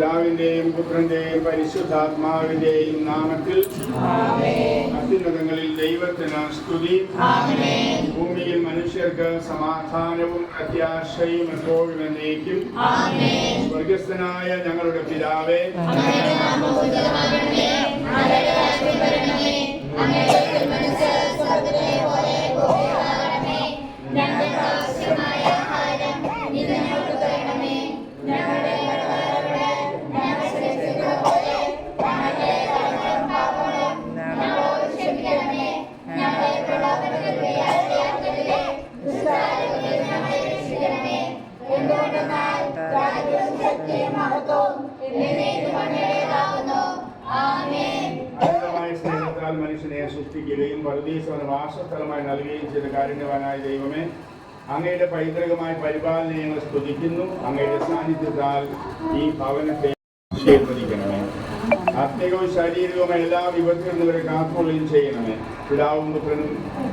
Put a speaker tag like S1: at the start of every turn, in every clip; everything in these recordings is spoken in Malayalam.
S1: പിതാവിന്റെയും പുത്രന്റെയും പരിശുദ്ധാത്മാവിന്റെയും നാമത്തിൽ അത്യുന്നതങ്ങളിൽ ദൈവത്തിന് സ്തുതി. ഭൂമിയിൽ മനുഷ്യർക്ക് സമാധാനവും അത്യാശയും എപ്പോഴും എന്നേക്കും. സ്വർഗസ്ഥനായ ഞങ്ങളുടെ പിതാവേ. മനുഷ്യനെ സൃഷ്ടിക്കുകയും പരദീസവന് വാസസ്ഥലമായി നൽകുകയും ചെയ്ത കാരുണ്യവാനായ ദൈവമേ അങ്ങയുടെ പൈതൃകമായ പരിപാലന ഞങ്ങൾ സ്തുതിക്കുന്നു. അങ്ങയുടെ സാന്നിധ്യത്താൽ ഈ ഭവനത്തെ ആശീർവദിക്കണമേ. ആത്മികവും ശാരീരികവുമായ എല്ലാ ഇവരെ കാത്തുകൊള്ളുകയും ചെയ്യണമേ. പിതാവും പുത്രനും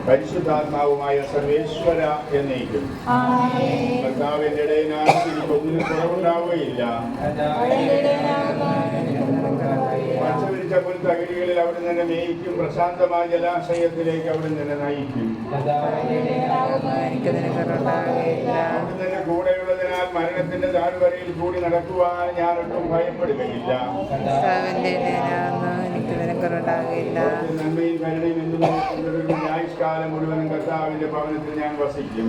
S1: പരിശുദ്ധാത്മാവുമായ സർവേശ്വര എന്നേക്കും. കർത്താവിന്റെ ഇടയിനാൽ ഒന്നിനും കുറവുണ്ടാവുകയില്ല. പച്ചവിരിച്ച പുൽത്തകിടികളിൽ അവിടെ നിന്ന് മേയിക്കും. പ്രശാന്തമായ ജലാശയത്തിലേക്ക് അവിടെ നിന്ന് നയിക്കും.
S2: എനിക്ക്
S1: അവിടെ നിന്ന് കൂടെയുള്ളതിനാൽ മരണത്തിന്റെ താഴ്വരയിൽ കൂടി നടക്കുവാൻ ഞാൻ ഒട്ടും ഭയപ്പെടുകയില്ല നന്മയും കരുണയും എന്തും ആയുഷ്കാലം മുഴുവനും കർത്താവിന്റെ ഭവനത്തിൽ ഞാൻ വസിക്കും.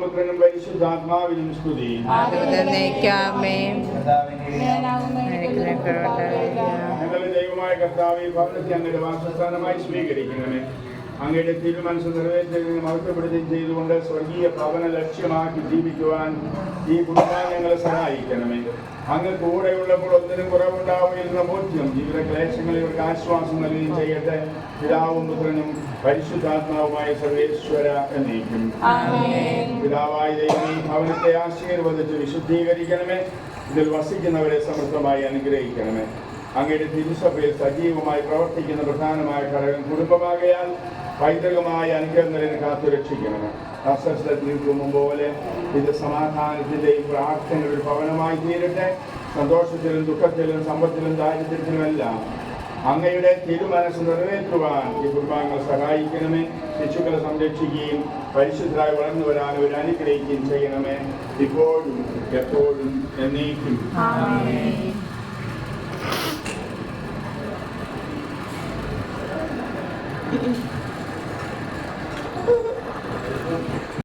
S1: പുത്രനും പരിശുദ്ധാത്മാവിനും സ്തുതി. ഞങ്ങളുടെ ദൈവമായ കർത്താവ് ഈ ഭവനത്തെ ഞങ്ങളുടെ വാസസ്ഥാനമായി സ്വീകരിക്കണമേ. അങ്ങയുടെ തീരുമാനം നിറവേറ്റുന്നതിന് മഹത്വപ്പെടുത്തുകയും ചെയ്തുകൊണ്ട് സ്വർഗീയ ഭവന ലക്ഷ്യമാക്കി ജീവിക്കുവാൻ ഈ കുടുംബാംഗങ്ങളെ സഹായിക്കണമേ. അങ്ങ് കൂടെയുള്ളപ്പോൾ ഒന്നിനും കുറവുണ്ടാവുകയെന്ന ബോധ്യം ജീവിത ക്ലേശങ്ങളിൽ ഒരു ആശ്വാസം നൽകുകയും ചെയ്യട്ടെ. പിതാവും പുത്രനും പരിശുദ്ധാത്മാവുമായ സർവേശ്വര എന്നേക്കും. പിതാവായ ദൈവം ഭവനത്തെ ആശീർവദിച്ച് വിശുദ്ധീകരിക്കണമേ. ഇതിൽ വസിക്കുന്നവരെ സമൃദ്ധമായി അനുഗ്രഹിക്കണമേ. അങ്ങയുടെ തിരുസഭയിൽ സജീവമായി പ്രവർത്തിക്കുന്ന പ്രധാനമായ ഘടകം കുടുംബമാകയാൽ പൈതൃകമായ അനുഗ്രഹങ്ങളിനെ കാത്തുരക്ഷിക്കണമേ. അസ്വസ്ഥത്തിൽ നിൽക്കും പോലെ ഇത് സമാധാനത്തിന്റെയും പ്രാർത്ഥനയുടെ ഭവനമായി തീരട്ടെ. സന്തോഷത്തിലും ദുഃഖത്തിലും സമ്പത്തിലും ദാരിദ്ര്യത്തിലുമെല്ലാം അങ്ങയുടെ തിരുമനസ് നിറവേറ്റുവാൻ ഈ കുടുംബാംഗങ്ങൾ സഹായിക്കണമേ. ശിശുക്കളെ സംരക്ഷിക്കുകയും പരിശുദ്ധരായി വളർന്നു വരാൻ അവർ അനുഗ്രഹിക്കുകയും ചെയ്യണമേ. ഇപ്പോഴും എപ്പോഴും എന്നേക്കും.
S2: ആമേൻ.